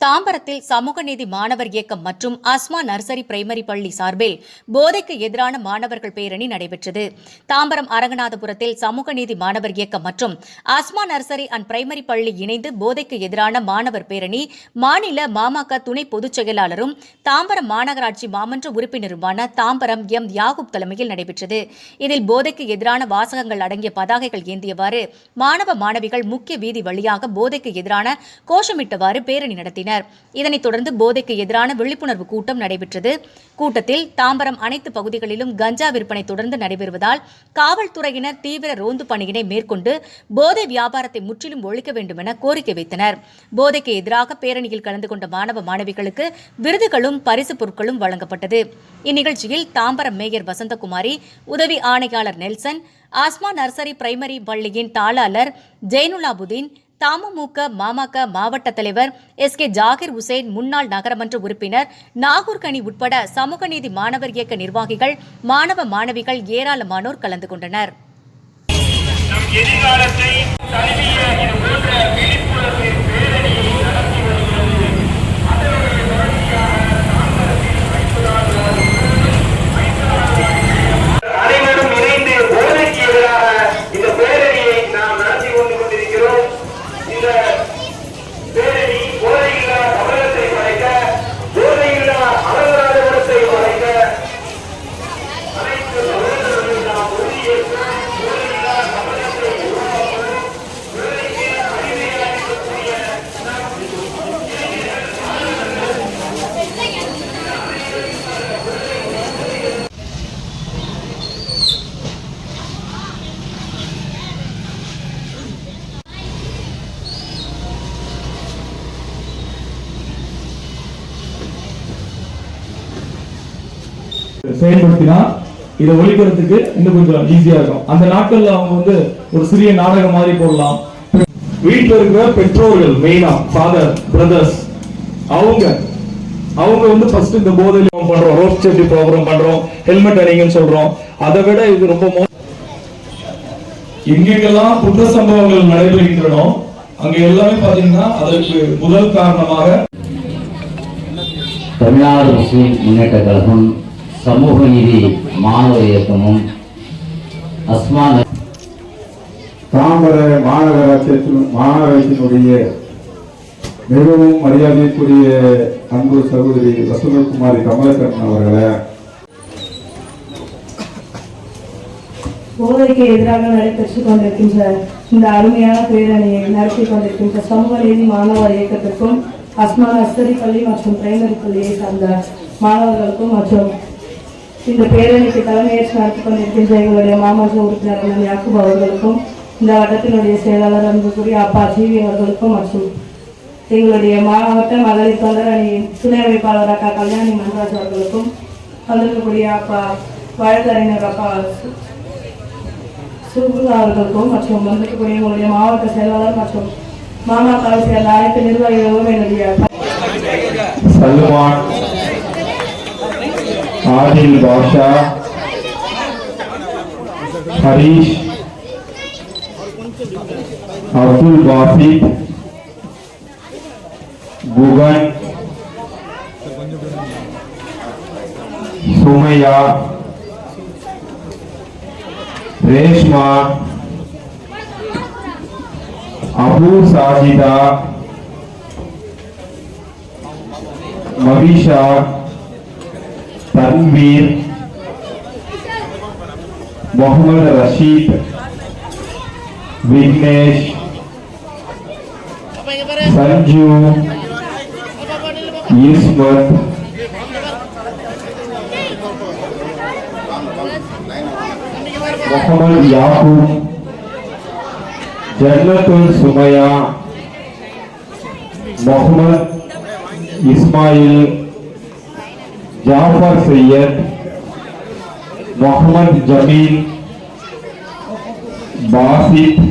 தாம்பரத்தில் சமூக நீதி மாணவர் இயக்கம் மற்றும் அஸ்மா நர்சரி பிரைமரி பள்ளி சார்பில் போதைக்கு எதிரான மாணவர்கள் பேரணி நடைபெற்றது. தாம்பரம் அரங்கநாதபுரத்தில் சமூக நீதி மாணவர் இயக்கம் மற்றும் அஸ்மா நர்சரி அண்ட் பிரைமரி பள்ளி இணைந்து போதைக்கு எதிரான மாணவர் பேரணி மாநில மாமக துணை பொதுச் செயலாளரும் தாம்பரம் மாநகராட்சி மாமன்ற உறுப்பினருமான தாம்பரம் எம். யாகூப் தலைமையில் நடைபெற்றது. இதில் போதைக்கு எதிரான வாசகங்கள் அடங்கிய பதாகைகள் ஏந்தியவாறு மாணவ மாணவிகள் முக்கிய வீதி வழியாக போதைக்கு எதிரான கோஷமிட்டவாறு பேரணி நடத்தினர். இதனைத் தொடர்ந்து போதைக்கு எதிரான விழிப்புணர்வு கூட்டம் நடைபெற்றது. கூட்டத்தில் தாம்பரம் அனைத்து பகுதிகளிலும் கஞ்சா விற்பனை தொடர்ந்து நடைபெறுவதால் காவல்துறையினர் தீவிர ரோந்து பணியினை மேற்கொண்டு போதை வியாபாரத்தை முற்றிலும் ஒழிக்க வேண்டும் என கோரிக்கை வைத்தனர். போதைக்கு எதிராக பேரணியில் கலந்து கொண்ட மாணவ மாணவிகளுக்கு விருதுகளும் பரிசுப் பொருட்களும் வழங்கப்பட்டது. இந்நிகழ்ச்சியில் தாம்பரம் மேயர் வசந்தகுமாரி உதவி ஆணையாளர் நெல்சன் ஆஸ்மா நர்சரி பிரைமரி பள்ளியின் தாளாளர் ஜெயினுலாபுதீன் தமுமுக மாமக மாவட்ட தலைவர் எஸ் கே ஜாகிர் உசேன் முன்னாள் நகரமன்ற உறுப்பினர் நாகூர்கனி உட்பட சமூக நீதி மாணவர் இயக்க நிர்வாகிகள் மாணவ மாணவிகள் ஏராளமானோர் கலந்து கொண்டனர். செயல்படுத்தினா இதை ஒழிக்கிறதுக்கு இன்னும் கொஞ்சம் ஈஸியா இருக்கும். அந்த நாட்கள்ல அவங்க வந்து ஒரு சிறிய நாடகம் மாதிரி போடலாம். வீட்டுல இருக்கிற பெற்றோர்கள் மெயினா ஃபாதர் பிரதர்ஸ் அவங்க அவங்க வந்து ஃபர்ஸ்ட் இந்த போதையில பண்றோம். ரோட் சேஃப்டி ப்ரோக்ராம் பண்றோம். ஹெல்மெட் அணிங்கன்னு சொல்றோம். அதை விட இது ரொம்ப மோ- எங்கெங்கெல்லாம் குற்ற சம்பவங்கள் நடைபெறுகின்றனோ அங்க எல்லாமே பாத்தீங்கன்னா அதற்கு முதல் காரணமாக தமிழ்நாடு முஸ்லிம் முன்னேற்ற கழகம் சமூக நீதி மாணவர் இயக்கமும் அஸ்மா தாம்பர மாநகராட்சியின் மாநகராட்சியினுடைய மிகவும் மரியாதைக்குரிய அன்பு சகோதரி வசந்தகுமாரி கமலக்கண்ணன் அவர்களை. போதைக்கு எதிராக நடைபெற்றுக் கொண்டிருக்கின்ற இந்த அருமையான பேரணியை நடத்தி கொண்டிருக்கின்ற சமூக நீதி மாணவர் இயக்கத்திற்கும் அஸ்மா நர்சரி பள்ளி மற்றும் பிரைமரி பள்ளியை சார்ந்த மாணவர்களுக்கும் மற்றும் இந்த பேரணிக்கு தலைமையேற்று நடத்தி கொண்டிருக்கின்ற எங்களுடைய மாமன்ற உறுப்பினர் அண்ணன் யாக்கூப் அவர்களுக்கும் இந்த வட்டத்தினுடைய செயலாளர் அன்புக்குரிய அப்பா ஜீவி அவர்களுக்கும் மற்றும் எங்களுடைய மாவட்ட மகளிர் தொண்டர் அணியின் துணை அமைப்பாளர் அக்கா கல்யாணி மன்ராஜ் அவர்களுக்கும் வந்திருக்கக்கூடிய அப்பா வழக்கறிஞர் அப்பா சுகுலா அவர்களுக்கும் மற்றும் வந்திருக்கக்கூடிய எங்களுடைய மாவட்ட செயலாளர் மற்றும் மாமாக்காவை சேர்ந்த அனைத்து நிர்வாகிகளும் என்னுடைய आदिल बादशाह हरीश अब्दुल बाफी गुगन सुमैया रेशमा अबू साजिदा मबीशा तनवीर मोहम्मद रशीद विघ्नेश संजू युस्मत मोहम्मद याकूब जन्नतुल सुमया मोहम्मद इस्माइल ஜாஃபர் சையத் முகமது ஜமீல் பாசித்